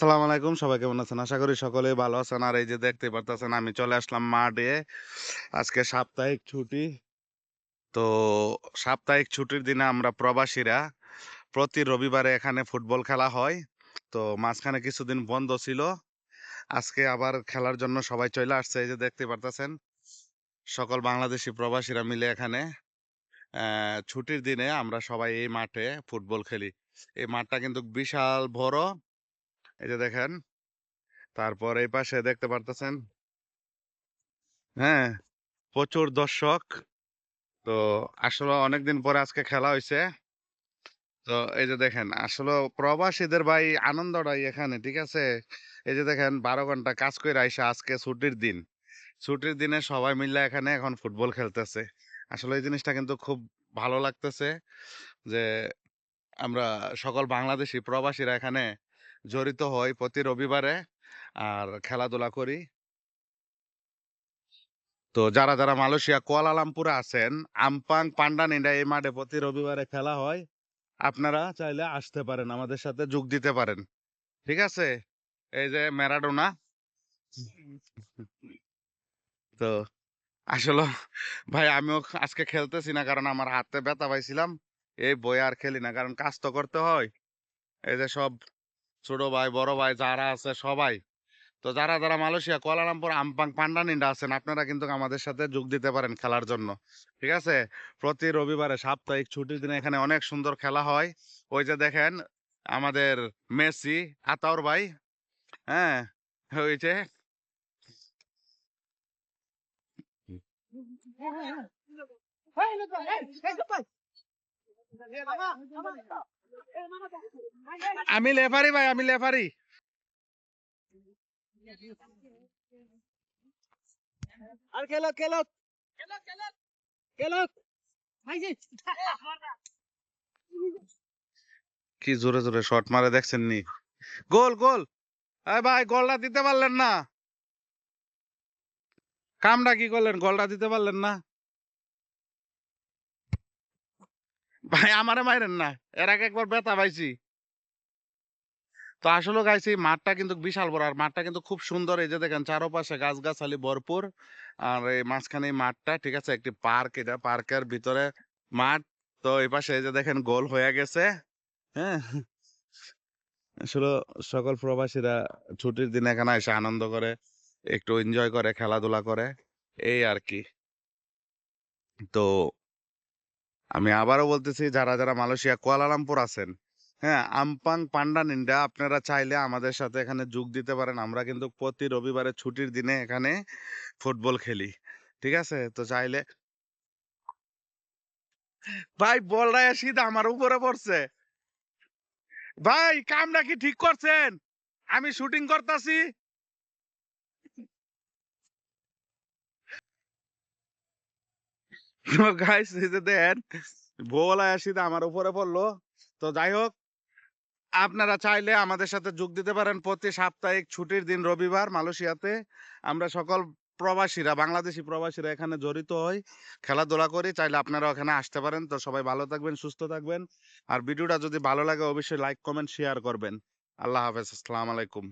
সালাম আলাইকুম, সবাই কেমন আছেন? আশা করি সকলে ভালো আছেন। আর এই যে দেখতে পারতেছেন, আমি চলে আসলাম মাঠে। আজকে সাপ্তাহিক ছুটি। তো সাপ্তাহিক ছুটির দিনে আমরা প্রবাসীরা প্রতি রবিবারে এখানে ফুটবল খেলা হয়। তো মাঝখানে কিছুদিন বন্ধ ছিল। আজকে আবার খেলার জন্য সবাই চলে আসছে। এই যে দেখতে পারতেছেন, সকল বাংলাদেশি প্রবাসীরা মিলে এখানে ছুটির দিনে আমরা সবাই এই মাঠে ফুটবল খেলি। এই মাঠটা কিন্তু বিশাল বড়। এই যে দেখেন, তারপর এই পাশে দেখতে পারতেছেন? হ্যাঁ প্রচুর দর্শক। তো আসলে অনেকদিন পরে আজকে খেলা হয়েছে তো এই যে দেখেন, আসলে প্রবাসীদের ভাই আনন্দটাই এখানে, ঠিক আছে? এই যে দেখেন, বারো ঘণ্টা কাজ করে আইসা আজকে ছুটির দিন। ছুটির দিনে সবাই মিলে এখানে এখন ফুটবল খেলতেছে। আসলে এই জিনিসটা কিন্তু খুব ভালো লাগতেছে যে আমরা সকল বাংলাদেশি প্রবাসীরা এখানে জড়িত হই প্রতি রবিবারে আর খেলাধুলা করি। তো যারা যারা মালয়েশিয়া, কুয়ালালামপুরে আছেন, আমপাং, পান্ডানিডা এই মাঠে প্রতি রবিবারে খেলা হয়, আপনারা চাইলে আসতে পারেন, আমাদের সাথে যোগ দিতে পারেন। ঠিক আছে? এই যে ম্যারাডোনা। তো আসলে ভাই, আমিও আজকে খেলতেছি না কারণ আমার হাতে ব্যথা পাইছিলাম। এই বই আর খেলি না, কারণ কাজ তো করতে হয়। এই যে সব ছোট ভাই, বড় ভাই যারা আছে সবাই। তো যারা যারা মালয়েশিয়া, কুয়ালালামপুর, আমপাং পান্ডানিন্ডা আছেন, আপনারা কিন্তু আমাদের সাথে যোগ দিতে পারেন খেলার জন্য। ঠিক আছে? প্রতি রবিবারে সাপ্তাহিক ছুটির দিনে এখানে অনেক সুন্দর খেলা হয়। ওই যে দেখেন, আমাদের মেসি, আতাউর ভাই হ্যাঁ? ওই যে আমি লেফারি ভাই, আমি লেফারি। আর খেলো খেলো খেলো কি জোরে জোরে শট মারে দেখছেন নি? গোল গোল। ভাই, গোলটা দিতে পারলেন না। কামটা কি করলেন? গোলটা দিতে পারলেন না। ভাই, আমারে মাইরেন না। এর আগে একবার ব্যথা পাইছি। তো আসলে গাইছি মাঠটা কিন্তু বিশাল বড়। আর মাঠটা কিন্তু খুব সুন্দর। এই যে দেখেন, চারপাশে গাছগাছালি ভরপুর। আর এই মাঝখানে মাঠটা, ঠিক আছে? একটি পার্ক এটা। পার্কের ভিতরে মাঠ। তো এই পাশে এই যে দেখেন, গোল হয়ে গেছে। হ্যাঁ? আসলে সকল প্রবাসীরা ছুটির দিনে এখানে এসে আনন্দ করে, একটু এনজয় করে, খেলাধুলা করে। এই আর কি। তো আমি আবারও বলতেছি, যারা যারা মালয়েশিয়া কুয়ালালামপুর আছেন হ্যাঁ আমপাং পান্ডানিন্ডা আপনারা চাইলে আমাদের সাথে এখানে যোগ দিতে পারেন। আমরা কিন্তু প্রতি রবিবারে ছুটির দিনে এখানে ফুটবল খেলি, ঠিক আছে? তো চাইলে ভাই বলটা সিধা আমার উপরে পড়ছে। ভাই, কামটা কি ঠিক করছেন? আমি শুটিং করতেছি। গাইস দেন বল সিধা আমার উপরে পড়ল। তো যাই হোক, আপনারা চাইলে আমাদের সাথে যোগ দিতে পারেন। প্রতি সাপ্তাহিক ছুটির দিন রবিবার মালয়েশিয়াতে আমরা সকল প্রবাসীরা, বাংলাদেশি প্রবাসীরা এখানে জড়িত হই, খেলাধুলা করি। চাইলে আপনারা ওখানে আসতে পারেন। তো সবাই ভালো থাকবেন, সুস্থ থাকবেন। আর ভিডিওটা যদি ভালো লাগে, অবশ্যই লাইক কমেন্ট শেয়ার করবেন। আল্লাহ হাফেজ, আসসালামু আলাইকুম।